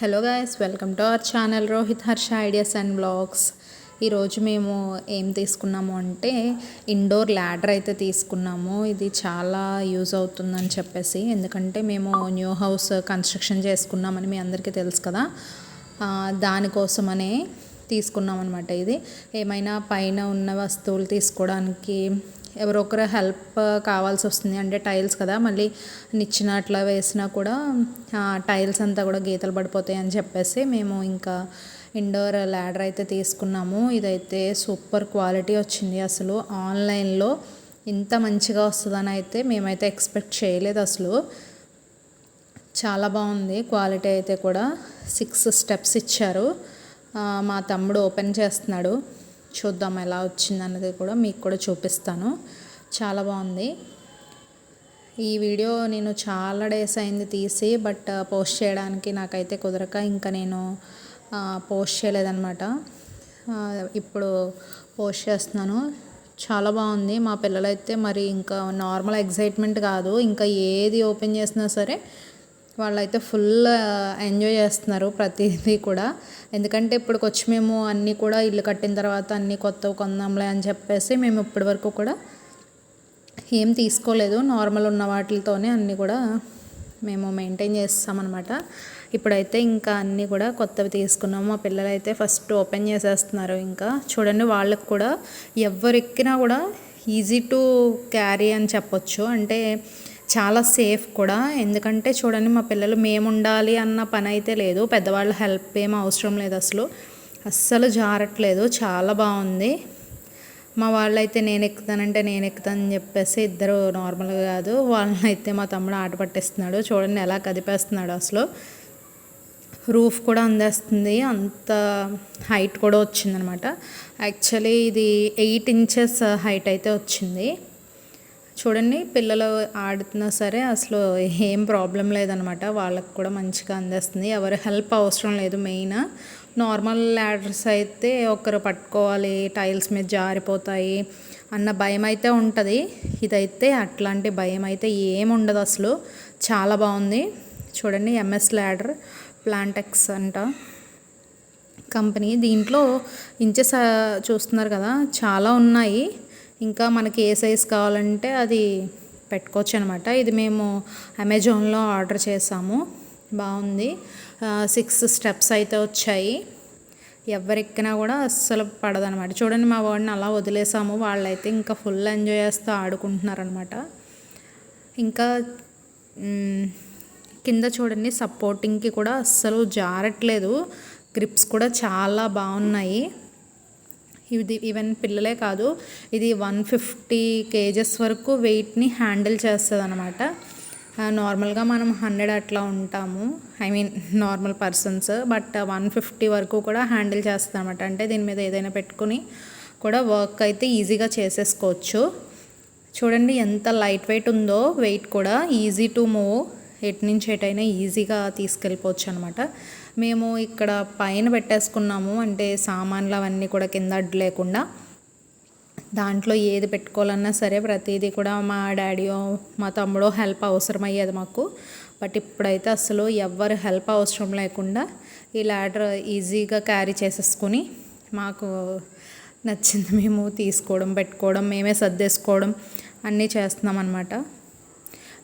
Hello guys welcome to our channel Rohit Harsha ideas and blogs ఈరోజు మేము ఏం తీసుకున్నాము అంటే ఇండోర్ ల్యాడర్ అయితే తీసుకున్నాము. ఇది చాలా యూజ్ అవుతుందని చెప్పేసి. ఎందుకంటే మేము న్యూ హౌస్ కన్స్ట్రక్షన్ చేసుకున్నామని మీ అందరికీ తెలుసు కదా. దానికోసమనే తీసుకున్నాం అనమాట ఇది. ఏమైనా పైన ఉన్న వస్తువులు తీసుకోవడానికి ఎవరో ఒకరు హెల్ప్ కావాల్సి వస్తుంది. అంటే టైల్స్ కదా మళ్ళీ నిచ్చిన అట్లా వేసినా కూడా టైల్స్ అంతా కూడా గీతలు పడిపోతాయి అని చెప్పేసి మేము ఇంకా ఇండోర్ ల్యాడర్ అయితే తీసుకున్నాము. ఇదైతే సూపర్ క్వాలిటీ వచ్చింది అసలు. ఆన్లైన్లో ఇంత మంచిగా వస్తుందని అయితే మేమైతే ఎక్స్పెక్ట్ చేయలేదు అసలు. చాలా బాగుంది. క్వాలిటీ అయితే కూడా. సిక్స్ స్టెప్స్ ఇచ్చారు. మా తమ్ముడు ఓపెన్ చేస్తున్నాడు. చూద్దాం ఎలా వచ్చింది అన్నది కూడా మీకు కూడా చూపిస్తాను. చాలా బాగుంది. ఈ వీడియో నేను చాలా డేస్ అయింది తీసి బట్ పోస్ట్ చేయడానికి నాకైతే కుదరక ఇంకా నేను పోస్ట్ చేయలేదన్నమాట. ఇప్పుడు పోస్ట్ చేస్తున్నాను. చాలా బాగుంది. మా పిల్లలైతే మరి ఇంకా నార్మల్ ఎగ్జైట్మెంట్ కాదు. ఇంకా ఏది ఓపెన్ చేసినా సరే వాళ్ళైతే ఫుల్ ఎంజాయ్ చేస్తున్నారు ప్రతిదీ కూడా. ఎందుకంటే ఇప్పటికి వచ్చి మేము అన్నీ కూడా ఇల్లు కట్టిన తర్వాత అన్నీ కొత్తవి కొందాంలే అని చెప్పేసి మేము ఇప్పటి వరకు కూడా ఏం తీసుకోలేదు. నార్మల్ ఉన్న వాటితోనే అన్నీ కూడా మేము మెయింటైన్ చేస్తామన్నమాట. ఇప్పుడైతే ఇంకా అన్నీ కూడా కొత్తవి తీసుకున్నాము మా పిల్లలు అయితే ఫస్ట్ ఓపెన్ చేసేస్తున్నారు ఇంకా. చూడండి వాళ్ళకి కూడా ఎవరు ఎక్కినా కూడా ఈజీ టు క్యారీ అని చెప్పొచ్చు. అంటే చాలా సేఫ్ కూడా. ఎందుకంటే చూడండి మా పిల్లలు మేము ఉండాలి అన్న పని అయితే లేదు. పెద్దవాళ్ళ హెల్ప్ ఏం అవసరం లేదు అసలు. అస్సలు జారట్లేదు. చాలా బాగుంది. మా వాళ్ళైతే నేను ఎక్కుతానంటే నేను ఎక్కుతానని చెప్పేసి ఇద్దరు నార్మల్గా కాదు. వాళ్ళని అయితే మా తమ్ముడు ఆట పట్టిస్తున్నాడు. చూడండి ఎలా కదిపేస్తున్నాడు అసలు. రూఫ్ కూడా అందేస్తుంది. అంత హైట్ కూడా వచ్చిందనమాట. యాక్చువల్లీ ఇది ఎయిట్ ఇంచెస్ హైట్ అయితే వచ్చింది. చూడండి పిల్లలు ఆడుతున్నా సరే అసలు ఏం ప్రాబ్లం లేదనమాట. వాళ్ళకి కూడా మంచిగా అందేస్తుంది. ఎవరి హెల్ప్ అవసరం లేదు మెయిన్. నార్మల్ ల్యాడర్స్ అయితే ఒకరు పట్టుకోవాలి టైల్స్ మీద జారిపోతాయి అన్న భయం అయితే ఉంటుంది. ఇదైతే అట్లాంటి భయం అయితే ఏముండదు అసలు. చాలా బాగుంది. చూడండి ఎంఎస్ ల్యాడర్ ప్లాంటెక్స్ అంట కంపెనీ. దీంట్లో ఇంచెస్ చూస్తున్నారు కదా చాలా ఉన్నాయి. ఇంకా మనకి ఏ సైజ్ కావాలంటే అది పెట్టుకోవచ్చు అనమాట ఇది మేము అమెజాన్లో ఆర్డర్ చేసాము. బాగుంది. సిక్స్ స్టెప్స్ అయితే వచ్చాయి. ఎవరెక్కినా కూడా అస్సలు పడదనమాట. చూడండి మా వాడిని అలా వదిలేసాము. వాళ్ళైతే ఇంకా ఫుల్ ఎంజాయ్ చేస్తూ ఆడుకుంటున్నారనమాట. ఇంకా కింద చూడండి సపోర్టింగ్కి కూడా అస్సలు జారట్లేదు. గ్రిప్స్ కూడా చాలా బాగున్నాయి. ఇది ఈవెన్ పిల్లలే కాదు ఇది వన్ ఫిఫ్టీ కేజెస్ వరకు వెయిట్ని హ్యాండిల్ చేస్తుంది అనమాట నార్మల్గా మనం హండ్రెడ్ అట్లా ఉంటాము. I mean normal persons but one fifty వరకు కూడా హ్యాండిల్ చేస్తుంది అనమాట అంటే దీని మీద ఏదైనా పెట్టుకుని కూడా వర్క్ అయితే ఈజీగా చేసేసుకోవచ్చు. చూడండి ఎంత లైట్ వెయిట్ ఉందో వెయిట్ కూడా ఈజీ టు మూవ్. ఎటు నుంచి ఎటైనా ఈజీగా తీసుకెళ్ళిపోవచ్చు అనమాట మేము ఇక్కడ పైన పెట్టేసుకున్నాము అంటే సామాన్లు అవన్నీ కూడా కింద అడ్డు లేకుండా. దాంట్లో ఏది పెట్టుకోవాలన్నా సరే ప్రతిదీ కూడా మా డాడీయో మా తమ్ముడో హెల్ప్ అవసరమయ్యేది మాకు. బట్ ఇప్పుడైతే అసలు ఎవ్వరు హెల్ప్ అవసరం లేకుండా ఈ ల్యాడర్ ఈజీగా క్యారీ చేసేసుకుని మాకు నచ్చింది మేము తీసుకోవడం పెట్టుకోవడం మేమే సర్దేసుకోవడం అన్నీ చేస్తున్నాం అనమాట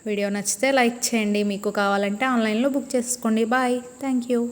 వీడియో నచ్చితే లైక్ చేయండి. మీకు కావాలంటే ఆన్లైన్లో బుక్ చేసుకోండి. బాయ్. Thank you.